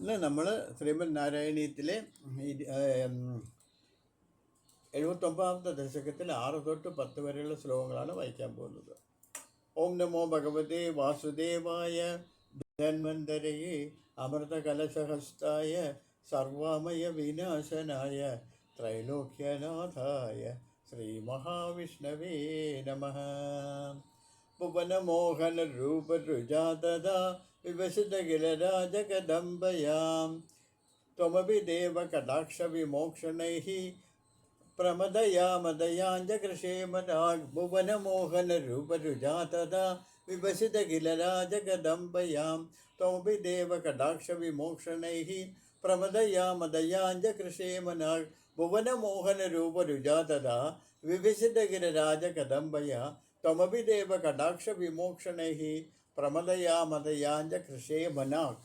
ഇന്ന് നമ്മൾ ശ്രീമൻ നാരായണീയത്തിലെ എഴുപത്തൊമ്പതാമത്തെ ദശകത്തിൽ ആറ് തൊട്ട് പത്ത് വരെയുള്ള ശ്ലോകങ്ങളാണ് വായിക്കാൻ പോകുന്നത്. ഓം നമോ ഭഗവതേ വാസുദേവായ ധന്വന്തരയെ അമൃതകലശഹസ്തായ സർവാമയ വിനാശനായ ത്രൈലോക്യനാഥായ ശ്രീ മഹാവിഷ്ണവേ നമ. ഭുവനമോഹന ഭുവനമോഹനരൂപരുജാതദാ विवसितगिरिराजगदम्बयां त्वमपि देवकटाक्षविमोक्षणैः प्रमदया मदयाञ्जकृषे मदाग्भुवनमोहनरूपरुजा तदा विवसितगिलराजगदम्बयां त्वमपि देवकटाक्षविमोक्षणैः प्रमदया मदयाञ्जकृषे मनाग् भुवनमोहनरूपरुजा तदा विवसितगिरिराजकदम्बया। त्वमपि देवकटाक्षविमोक्षणैः പ്രമലയാമതയാഞ്ച കൃഷേ മനാക്.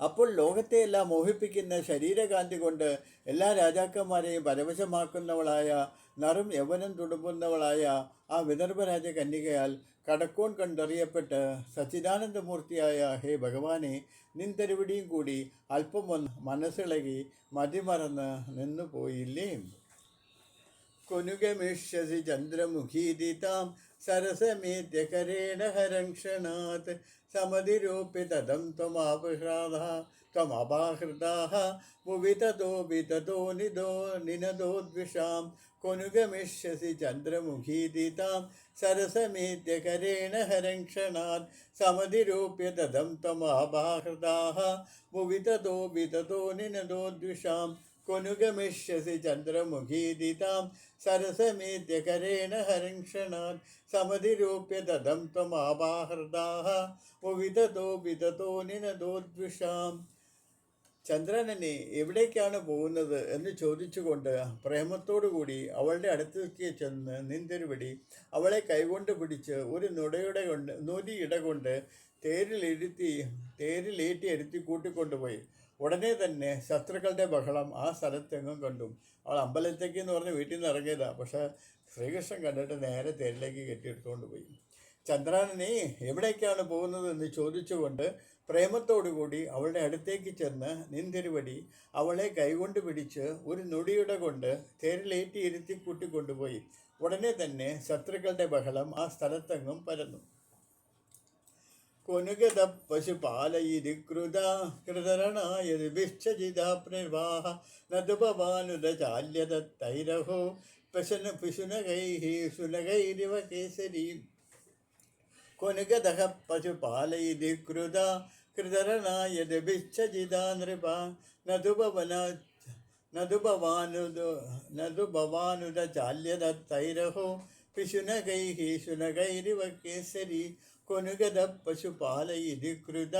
അപ്പോൾ ലോകത്തെ എല്ലാം മോഹിപ്പിക്കുന്ന ശരീരകാന്തി കൊണ്ട് എല്ലാ രാജാക്കന്മാരെയും പരവശമാക്കുന്നവളായ നറും യവനം തുടുമ്പുന്നവളായ ആ വിദർഭരാജ കന്യകയാൽ കടക്കോൺ കണ്ടറിയപ്പെട്ട് സച്ചിദാനന്ദമൂർത്തിയായ ഹേ ഭഗവാനെ നിൻതെരുവിടിയും കൂടി അല്പം ഒന്ന് മനസ്സിളകി മതിമറന്ന് നിന്നുപോയില്ലേ? കൊനുഗമിഷ്യസി ചന്ദ്രമുഖീതിതാം സരസമേത്യകരേണ ഹരംക്ഷണാത് സമതിരൂപ്യ തദം ത്വമാപഹൃത ത്വമപാഹൃതാः ഭുവി തതോ വിതതോ നിദോ നിനദോദ്വിഷാം കൊനുഗമിഷ്യസി ചന്ദ്രമുഖീതിതാം സരസമേത്യകരേണ ഹരംക്ഷണാത് സമതിരൂപ്യ തദം ത്വമാപാഹൃതാഹ. ഭുവി തതോ വിതതോ നിനദോദ്വിഷാം കൊനുഗമിഷ്യസി ചന്ദ്രമുഖീദിതാം സരസമേദ്യകരേണ ഹരിക്ഷണാൻ സമതിരൂപ്യ തദം ത്വമാവാഹൃദാഹ വിതതോ വിതതോ നിനദോദ്വിഷാം ചന്ദ്രനെ എവിടേക്കാണ് പോകുന്നത് എന്ന് ചോദിച്ചുകൊണ്ട് പ്രേമത്തോടുകൂടി അവളുടെ അടുത്തേക്ക് ചെന്ന് നിന്തിരുപിടി അവളെ കൈകൊണ്ട് പിടിച്ച് ഒരു നുടയുടെ കൊണ്ട് നൊരിയിട കൊണ്ട് തേരിലിരുത്തി തേരിലേറ്റി എരുത്തി കൂട്ടിക്കൊണ്ടുപോയി. ഉടനെ തന്നെ ശത്രുക്കളുടെ ബഹളം ആ സ്ഥലത്തെങ്ങും കണ്ടു. അവൾ അമ്പലത്തേക്ക് എന്ന് പറഞ്ഞ് വീട്ടിൽ നിന്ന് ഇറങ്ങിയതാ. പക്ഷേ ശ്രീകൃഷ്ണൻ കണ്ടിട്ട് നേരെ തേരിലേക്ക് കെട്ടിയെടുത്തുകൊണ്ട് പോയി. ചന്ദ്രാനനെ എവിടേക്കാണ് പോകുന്നത്? എന്ന് ചോദിച്ചുകൊണ്ട് പ്രേമത്തോടുകൂടി അവളുടെ അടുത്തേക്ക് ചെന്ന് നിന്തിരുവടി അവളെ കൈകൊണ്ട് പിടിച്ച് ഒരു നൊടിയുടെ കൊണ്ട് തേരിലേറ്റി ഇരുത്തി കൂട്ടിക്കൊണ്ടുപോയി. ഉടനെ തന്നെ ശത്രുക്കളുടെ ബഹളം ആ സ്ഥലത്തെങ്ങും പരന്നു. കൊനുഗത പശുപാലയിരികൃത കൃതരണായത് ഭിക്ഷജിത പ്രവാഹ നതുപവാനുത ചാല്യത തൈരഹോ പശന പിശുനകൈः സുനകൈരിവ കേസരി. കൊനുഗതഃ പശുപാലയിരികൃത കൃതരണായത് ഭിക്ഷജിത നൃപ നതുഭവാനുദ ചാല്യത തൈരഹോ പിശുനകൈः ശുനകൈരിവ കേസരി. കൊനുഗത പശുപാലയിതി കൃത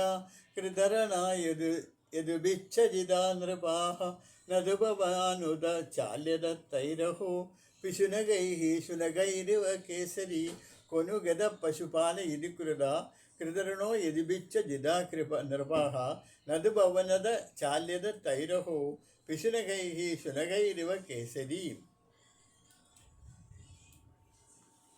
കൃതരണായത് യദുഭിച്ഛജിതാ നൃപാഹ നതുഭവാനുദ ചാല്യത തൈരഹോ പിശുനകൈः ശുനകൈരിവ കേസരി കൊനുഗത പശുപാലയിതി കൃത കൃതരണോ യതിഭിച്ച കൃപ നൃപാഹ നതുഭവനത ചാല്യത തൈരഹോ പിശുനകൈः ശുനകൈരിവ കേസരി.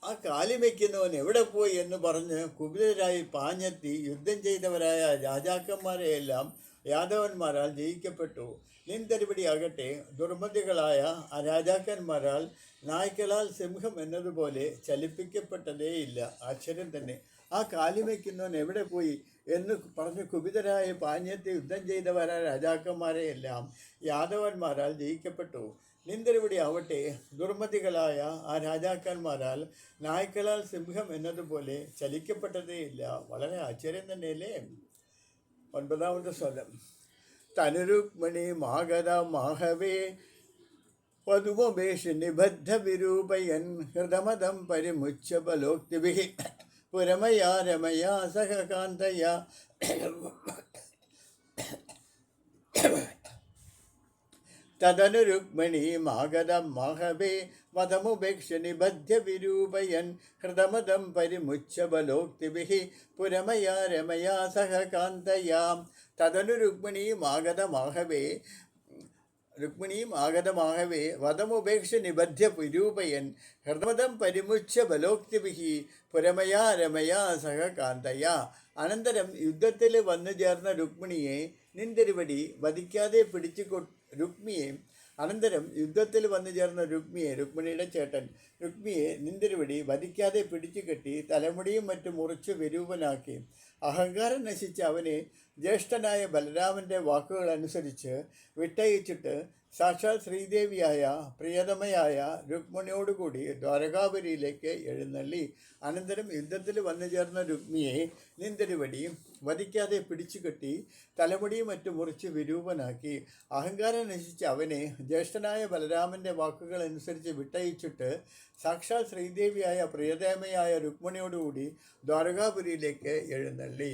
ആ കാലിമയ്ക്കുന്നവൻ എവിടെ പോയി എന്ന് പറഞ്ഞ് കുപിതരായി പാഞ്ഞെത്തി യുദ്ധം ചെയ്തവരായ രാജാക്കന്മാരെയെല്ലാം യാദവന്മാരാൽ ജയിക്കപ്പെട്ടു. നിന്തരിപടി ആകട്ടെ ദുർമതികളായ ആ രാജാക്കന്മാരാൽ നായ്ക്കളാൽ സിംഹം എന്നതുപോലെ ചലിപ്പിക്കപ്പെട്ടതേയില്ല. ആശ്ചര്യം തന്നെ. ആ കാലിമയ്ക്കുന്നവൻ എവിടെ പോയി എന്ന് പറഞ്ഞ് കുപിതരായ പാഞ്ഞത്തെ യുദ്ധം ചെയ്തവരായ രാജാക്കന്മാരെയെല്ലാം യാദവന്മാരാൽ ജയിക്കപ്പെട്ടു. നിന്തരിവിടെ ആവട്ടെ ദുർമതികളായ ആ രാജാക്കന്മാരാൽ നായ്ക്കളാൽ സിംഹം എന്നതുപോലെ ചലിക്കപ്പെട്ടതേയില്ല വളരെ ആശ്ചര്യം തന്നെയല്ലേ? ഒൻപതാമത്തെ സ്വലം തനുരുക്മിണി മാഗത മാഹവേ വധുമേഷ് നിബദ്ധ വിരൂപയൻ ഹൃദമദം പരിമുച്ച ബലോക്തിഭി പുരമയാ രമയാ സഹകാന്തയാ. തദനു രുക്മിണി മാഗതം മാഹവേ മതമുപേക്ഷ നിബദ്ധ്യ വിരൂപയൻ ഹൃതമതം പരിമുച്ച ബലോക്തിഭി പുരമയാ രമയാ സഹകാന്തയാം തദനു രുക്മിണി മാഗതമാഹവേ രുക്മിണിയും ആഗതമാകവേ വധമുപേക്ഷ നിബദ്ധ്യ വിരൂപയൻ ഹൃദമതം പരിമുച്ച ബലോക്തിഭിഹി പുരമയാ രമയാ സഹകാന്തയ അനന്തരം യുദ്ധത്തിൽ വന്നു ചേർന്ന രുക്മിണിയെ നിന്തിരുവടി വധിക്കാതെ പിടിച്ചു കൊ രുക്മിയെ അനന്തരം യുദ്ധത്തിൽ വന്നു ചേർന്ന രുക്മിയെ രുക്മിണിയുടെ ചേട്ടൻ രുക്മിയെ നിന്തിരുവടി വധിക്കാതെ പിടിച്ചു കെട്ടി തലമുടിയും മറ്റും മുറിച്ച് വിരൂപനാക്കി. അഹങ്കാരം നശിച്ച അവനെ ജ്യേഷ്ഠനായ ബലരാമന്റെ വാക്കുകൾ അനുസരിച്ച് വിട്ടയച്ചിട്ട് സാക്ഷാൽ ശ്രീദേവിയായ പ്രിയതമയായ രുക്മിണിയോടുകൂടി ദ്വാരകാപുരിയിലേക്ക് എഴുന്നള്ളി. അനന്തരം യുദ്ധത്തിൽ വന്നു ചേർന്ന രുക്മിയെ നിന്തരുവടിയും വധിക്കാതെ പിടിച്ചു കെട്ടി തലമുടിയും മറ്റും മുറിച്ച് വിരൂപനാക്കി. അഹങ്കാരം നശിച്ച അവനെ ജ്യേഷ്ഠനായ ബലരാമന്റെ വാക്കുകൾ അനുസരിച്ച് വിട്ടയച്ചിട്ട് സാക്ഷാൽ ശ്രീദേവിയായ പ്രിയതമയായ രുക്മിണിയോടുകൂടി ദ്വാരകാപുരിയിലേക്ക് എഴുന്നള്ളി.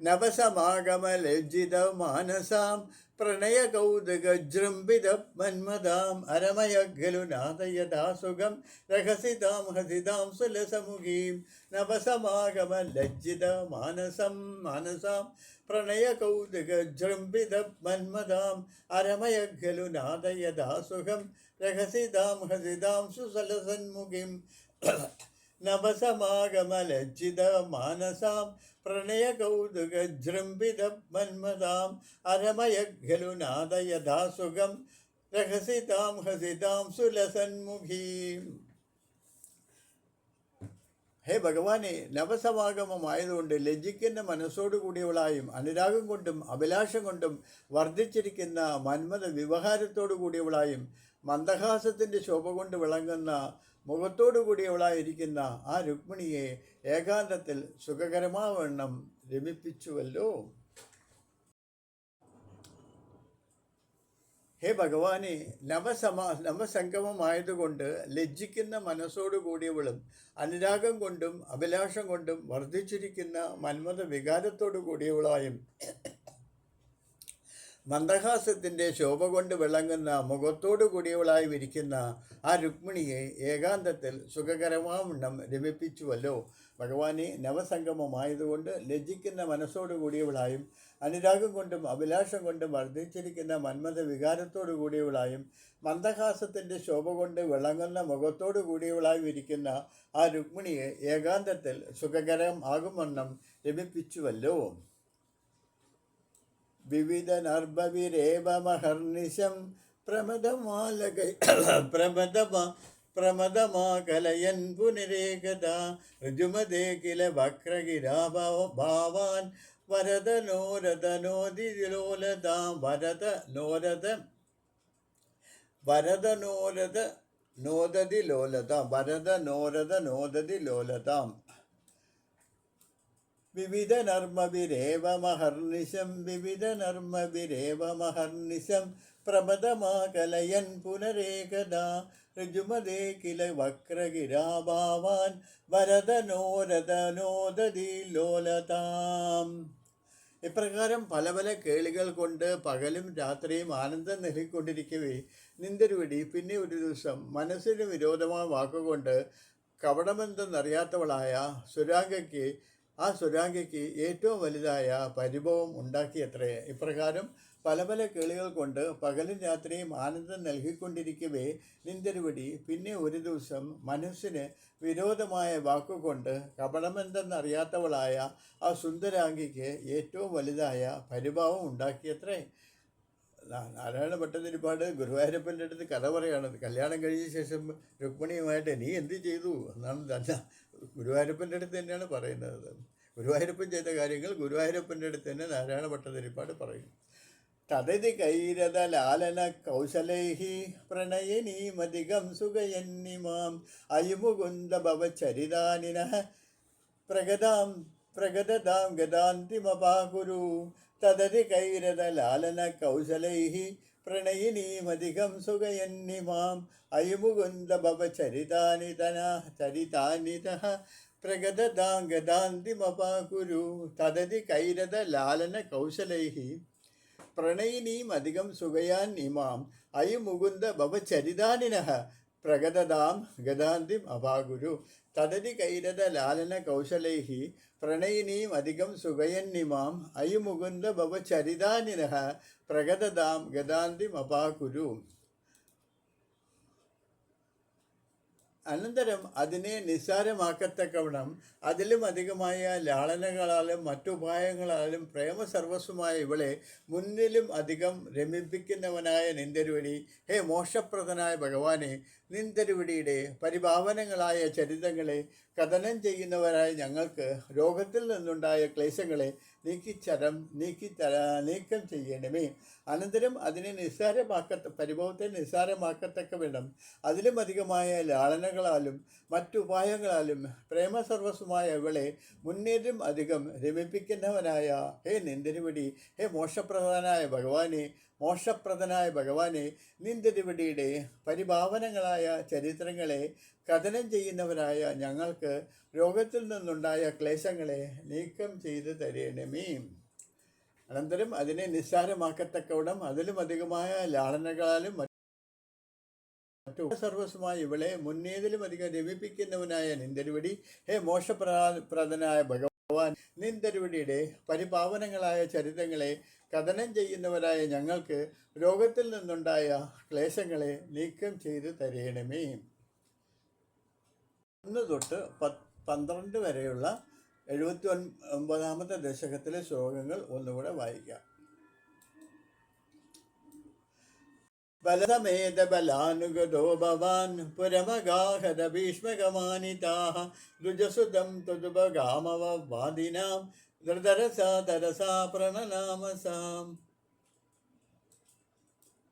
നവസമാഗമലജ്ജിത മാനസാം പ്രണയകൗതുകജൃംഭിത മന്മതാം അരമയഖലുനാഥയദാസുഖം രഹസിതാം ഹസിതാം സുലസമുഖീം നവസമാഗമലജ്ജിത മാനസം മാനസാം പ്രണയകൗതുകജൃംഭിത മന്മതാം അരമയഖലുനാഥയദാസുഖം രഹസിതാം ഹസിതാം സുസലസന്മുഖിം നവസമാഗമലജ്ജിത മാനസാം പ്രണയകൗതുകജൃംഭിത മന്മതാം രഹസിതാം ഹസിതാം സുലസന്മുഖീം. ഹേ ഭഗവാനെ നവസമാഗമമായതുകൊണ്ട് ലജ്ജിക്കുന്ന മനസ്സോടുകൂടിയവളായും അനുരാഗം കൊണ്ടും അഭിലാഷം കൊണ്ടും വർദ്ധിച്ചിരിക്കുന്ന മന്മത വ്യവഹാരത്തോടു കൂടിയവളായും മന്ദഹാസത്തിന്റെ ശോഭ കൊണ്ട് വിളങ്ങുന്ന മുഖത്തോടു കൂടിയവളായിരിക്കുന്ന ആ രുക്മിണിയെ ഏകാന്തത്തിൽ സുഖകരമാവണ്ണം രമിപ്പിച്ചുവല്ലോ. ഹേ ഭഗവാനെ നവസമാ നവസംഗമമായതുകൊണ്ട് ലജ്ജിക്കുന്ന മനസ്സോടു കൂടിയവളും അനുരാഗം കൊണ്ടും അഭിലാഷം കൊണ്ടും വർദ്ധിച്ചിരിക്കുന്ന മന്മത വികാരത്തോടു കൂടിയവളായും മന്ദഹാസത്തിന്റെ ശോഭ കൊണ്ട് വിളങ്ങുന്ന മുഖത്തോടു കൂടിയവളായി വിരിക്കുന്ന ആ രുക്മിണിയെ ഏകാന്തത്തിൽ സുഖകരമാവണ്ണം രമിപ്പിച്ചുവല്ലോ. ഭഗവാനെ നവസംഗമമായതുകൊണ്ട് ലജ്ജിക്കുന്ന മനസ്സോടു കൂടിയവളായും അനുരാഗം കൊണ്ടും അഭിലാഷം കൊണ്ടും വർദ്ധിച്ചിരിക്കുന്ന മന്മത വികാരത്തോടു കൂടിയവളായും മന്ദഹാസത്തിന്റെ ശോഭ കൊണ്ട് വിളങ്ങുന്ന മുഖത്തോടു കൂടിയവളായി വിരിക്കുന്ന ആ രുക്മിണിയെ ഏകാന്തത്തിൽ സുഖകരം ആകുമെന്നും രമിപ്പിച്ചുവല്ലോ. വിവിധ നർഭവിരേവമഹർനിശം പ്രമദമാലക പ്രമദമാ പ്രമദമാകലയൻ പുനരേകത. ഋജുമതേ കില വക്രഗിരാഭാവാൻ വരദ നോരദ നോദിലോലത വരദ നോരദ വരദ നോരദ നോദതി ലോലതാം വരദ നോരദ നോദതി ലോലതാം വിവിധ നർമ്മവിരേവമഹർനിശം വിവിധ നർമ്മവിരേവമഹർനിശം പ്രമദമാകലയൻ പുനരേകദാ ഋജുമതേ കില വക്രഗിരാഭാവാൻ വരദനോരദനോദതി ലോലതാം ഇപ്രകാരം പല പല കേളികൾ കൊണ്ട് പകലും രാത്രിയും ആനന്ദം നൽകിക്കൊണ്ടിരിക്കവേ. നിന്തൊരുവടി പിന്നെ ഒരു ദിവസം മനസ്സിന് വിരോധമായ വാക്കുകൊണ്ട് കവടമെന്തെന്നറിയാത്തവളായ സുരാംഗയ്ക്ക് ആ സുരാംഗയ്ക്ക് ഏറ്റവും വലുതായ പരിഭവം ഉണ്ടാക്കിയത്രേ. ഇപ്രകാരം പല പല കേളികൾ കൊണ്ട് പകലും രാത്രിയും ആനന്ദം നൽകിക്കൊണ്ടിരിക്കവേ നിന്തിരുവടി പിന്നെ ഒരു ദിവസം മനസ്സിന് വിരോധമായ വാക്കുകൊണ്ട് കപടമെന്തെന്നറിയാത്തവളായ ആ സുന്ദരാംഗിക്ക് ഏറ്റവും വലുതായ പരിഭാവം ഉണ്ടാക്കിയത്രേ. നാരായണ ഭട്ടതിരിപ്പാട് ഗുരുവായൂരപ്പന്റെ അടുത്ത് കഥ പറയാണ്. കല്യാണം കഴിഞ്ഞ ശേഷം രുക്മിണിയുമായിട്ട് നീ എന്ത് ചെയ്തു? എന്നാണ് തന്നെ ഗുരുവായൂരപ്പന്റെ അടുത്ത് തന്നെയാണ് പറയുന്നത്. ഗുരുവായൂരപ്പൻ ചെയ്ത കാര്യങ്ങൾ ഗുരുവായൂരപ്പന്റെ അടുത്ത് തന്നെ നാരായണ ഭട്ടതിരിപ്പാട് പറയും. തതതി കൈരത ലാലന കൗശലൈഹി പ്രണയനീമധികം സുഖയന്നിമാം അയുമുകുന്ദ ഭവചരിതാനിന പ്രഗതാം പ്രഗതതാം ഗതാന്തിമപാകുരു തദതി കൈരത ലാലന കൗശലൈः പ്രണയിനീമധികം സുഖയന്നിമാം. അയുമുകുന്ദ ഭവചരിതാനി തന ചരിതാനിതഃ പ്രഗതദാംഗദാന്തിമപാകുരു തദതി കൈരത ലാലന കൗശലൈ പ്രണയിനീമധികം സുഖയാൻ ഇമാം അയുമുകുന്ദ ഭവചരിതാനിനഃ പ്രഗതതാം ഗതാന്തിം അപാഗുരു. തദതി കൈരത ലാലന കൗശലൈഹി പ്രണയിനീം അധികം സുഖയന്നിമാം. അയുമുകുന്ദ മുകുന്ദ ഭവ ചരിതാനിനഃ പ്രഗതതാം ഗതാന്തിം അപാകുരു അനന്തരം അതിനെ നിസ്സാരമാക്കത്തക്കവണ്ണം അതിലും അധികമായ ലാളനകളാലും മറ്റുപായങ്ങളാലും പ്രേമസർവസ്വമായ ഇവളെ മുന്നിലും അധികം രമിപ്പിക്കുന്നവനായ നിന്ദരുവടി. ഹേ മോക്ഷപ്രദനായ ഭഗവാനെ നിന്ദരുവടിയുടെ പരിഭാവനങ്ങളായ ചരിതങ്ങളെ കഥനം ചെയ്യുന്നവരായ ഞങ്ങൾക്ക് രോഗത്തിൽ നിന്നുണ്ടായ ക്ലേശങ്ങളെ നീക്കിച്ചരം നീക്കിത്തര നീക്കം ചെയ്യണമേ. അനന്തരം അതിനെ നിസ്സാരമാക്കത്ത പരിഭവത്തെ നിസ്സാരമാക്കത്തക്ക വിധം അതിലും അധികമായ ലാളനകളാലും മറ്റുപായങ്ങളാലും പ്രേമസർവസ്വമായ ഇവളെ മുന്നേറ്റം അധികം രമിപ്പിക്കുന്നവനായ ഹേ നിന്തരുവിടി ഹേ മോശപ്രധാനായ ഭഗവാനെ മോക്ഷപ്രദനായ ഭഗവാനെ നിന്ദരുവടിയുടെ പരിഭാവനങ്ങളായ ചരിത്രങ്ങളെ കഥനം ചെയ്യുന്നവരായ ഞങ്ങൾക്ക് രോഗത്തിൽ നിന്നുണ്ടായ ക്ലേശങ്ങളെ നീക്കം ചെയ്ത് തരണമേ. അനന്തരം അതിനെ നിസ്സാരമാക്കത്തക്കവിടം അതിലും അധികമായ ലാളനകളാലും മറ്റു സർവസ്വമായ ഇവളെ മുന്നേതിലും അധികം രമിപ്പിക്കുന്നവനായ നിന്ദരുവടി ഹേ മോശപ്രദനായ ഭഗവാൻ നിന്ദരുവടിയുടെ പരിപാവനങ്ങളായ ചരിതങ്ങളെ കഥനം ചെയ്യുന്നവരായ ഞങ്ങൾക്ക് രോഗത്തിൽ നിന്നുണ്ടായ ക്ലേശങ്ങളെ നീക്കം ചെയ്ത് തരയണമേ ഒന്ന് തൊട്ട് പന്ത്രണ്ട് വരെയുള്ള എഴുപത്തി ഒൻ ഒമ്പതാമത്തെ ദശകത്തിലെ ശ്ലോകങ്ങൾ ഒന്നുകൂടെ വായിക്കാം. ബലതമേതബലാനുഗതോ ഭവാൻ പുരമഗാഹത ഭീഷ്മകമാനിതാः രുജസുതം തുതുപഗാമവവാദിനാം धृधरसा धरसा प्रणनामसाम्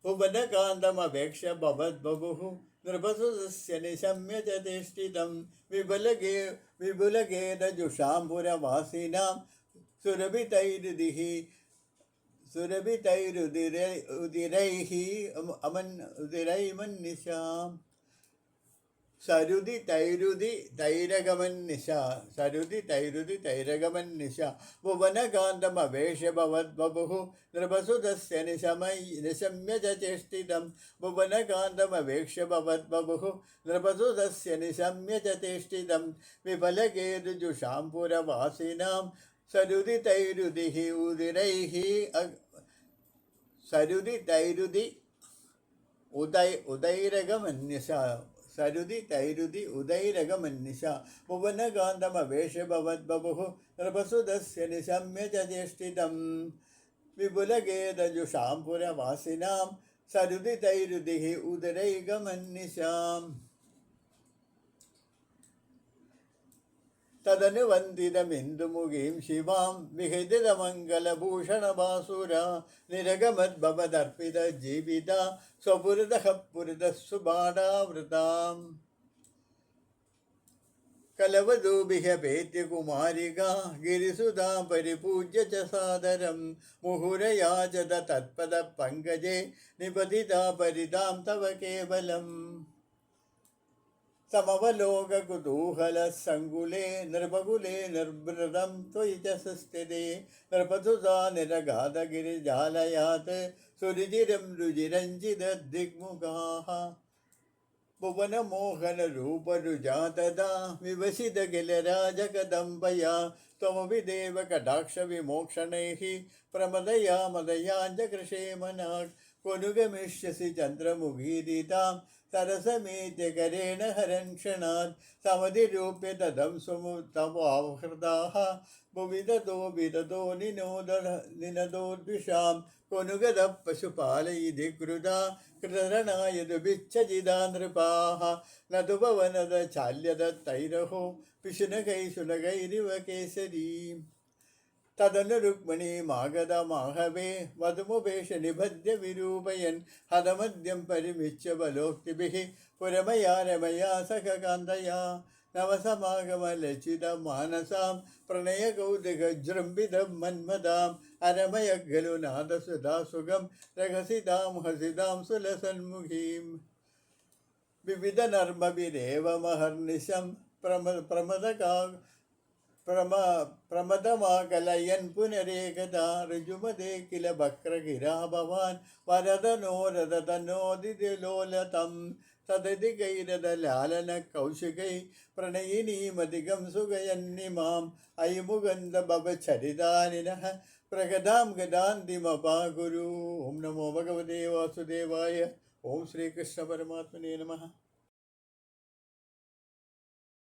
भुवनकान्तमभेक्ष बभद्बभुः नृपसुस्य निशम्य च तिष्ठितं सुरभितैरुदिः सुरभितैरुदिरै उदिरैः अमन् उदिरैमन्निशाम्। സരുതി തൈരുതി തൈരകമൻ നിശ. സരുതി തൈരുതി തൈരകമൻ നിശ. ഭുവനകാന്തമവേഷഭവദ്ബുഹു നൃപസുതസ്യ നിശമൈ നിശമ്യ ചേഷ്ടിതം. ഭുവനകാന്തമവേഷഭവദ്ബുഹു നൃപസുതസ്യ നിശമ്യ ചേഷ്ടിതം. വിഫലകേതുജുഷാം പുരവാസിനാം സരുതി തൈരുതി ഉദിരൈः സരുതി തൈരുതി ഉദൈ ഉദൈരകമന്യസ सरुदितैरुदि उदैरगमन्निशा भुवनगान्धमवेशभवद्बभुः नृपसुदस्य निशम्य च ज्येष्ठितं विपुलगेदजुषां पुरवासिनां सरुदितैरुदिः उदरैगमन्निशाम्। ഉദരൈകമന്യശാം തദനുവന്ദിതമിന്ദുമുഖീം ശിവാം വിഹിതമംഗലഭൂഷണഭാസുര നിരഗമദ്ഭവദർപ്പിത ജീവിത സ്വപുരതഃ പുരതസ്സുബാടാവൃതാം കലവദൂഭിഹപേത്യ കുമാരിക ഗിരിസുതാ പരിപൂജ്യ ച സാദരം മുഹുരയാചത തത്പദ പങ്കജേ നിപതിതാ പരിതാം തവ കേവലം. समवलोककुतूहलसङ्कुले नृपकुले निर्भृतं त्वयि च सुस्थिते नृपतुता निरगाधगिरिजालयात् सुरुचिरं रुचिरञ्जितदिग्मुखाः भुवनमोहनरूपरुजा तदा विवसितकिलराजकदम्बया त्वमपि देवकटाक्षविमोक्षणैः प्रमदया मदयाञ्च कृषे मनाक् കൊനുഗമിഷ്യസി ചന്ദ്രമുഖീരിതാം സരസമേത്യകരേണ ഹരൻക്ഷണാത് സമതിരൂപ്യ തഥം സുമു തവാഹൃതാഹ ഭുവിതോ വിതതോ നിനോദ നിനദോദ്വിഷാം കൊനുഗത പശുപാലയിതി കൃത കൃതരണായ ദുഭിച്ഛജിതാ നൃപാഹ നതുപവനത ചാല്യത തൈരഹോ പിശുനകൈ ശുലകൈരിവ കേസരീം തതനു രുക്മിണീമാഗതമാഹവേ വധുമുപേക്ഷ നിബദ്ധ്യ വിരൂപയൻ ഹതമദ്യം പരിമിച്ച ബലോക്തിഭി പുരമയാ രമയാ സഖകാന്തയാ നവസമാഗമലചിത മാനസാം പ്രണയകൗതുകജൃംഭിതം മന്മതാം അരമയ ഖലു നാദസുധാസുഖം രഹസിതാം ഹസിതാം സുലസന്മുഖീം. വിവിധ നർമ്മവിരേവമഹർനിശം പ്രമ പ്രമദകാ പ്രമ പ്രമദമാകലയൻ പുനരേകദാ ഋജുമതേ കില ഭക്രഗിരാ ഭവാൻ വരദനോരദനോദിലോലതം തദതി കൈരത ലാലന കൗശികൈ പ്രണയിനീമധികം സുഖയന്നിമാം അയിമുകന്ത ഭവചരിതാനിന പ്രഗതാം ഗതാന്തിമപാകുരു ഓം നമോ ഭഗവതേ വാസുദേവായ ഓം ശ്രീകൃഷ്ണ പരമാത്മനേ നമഃ.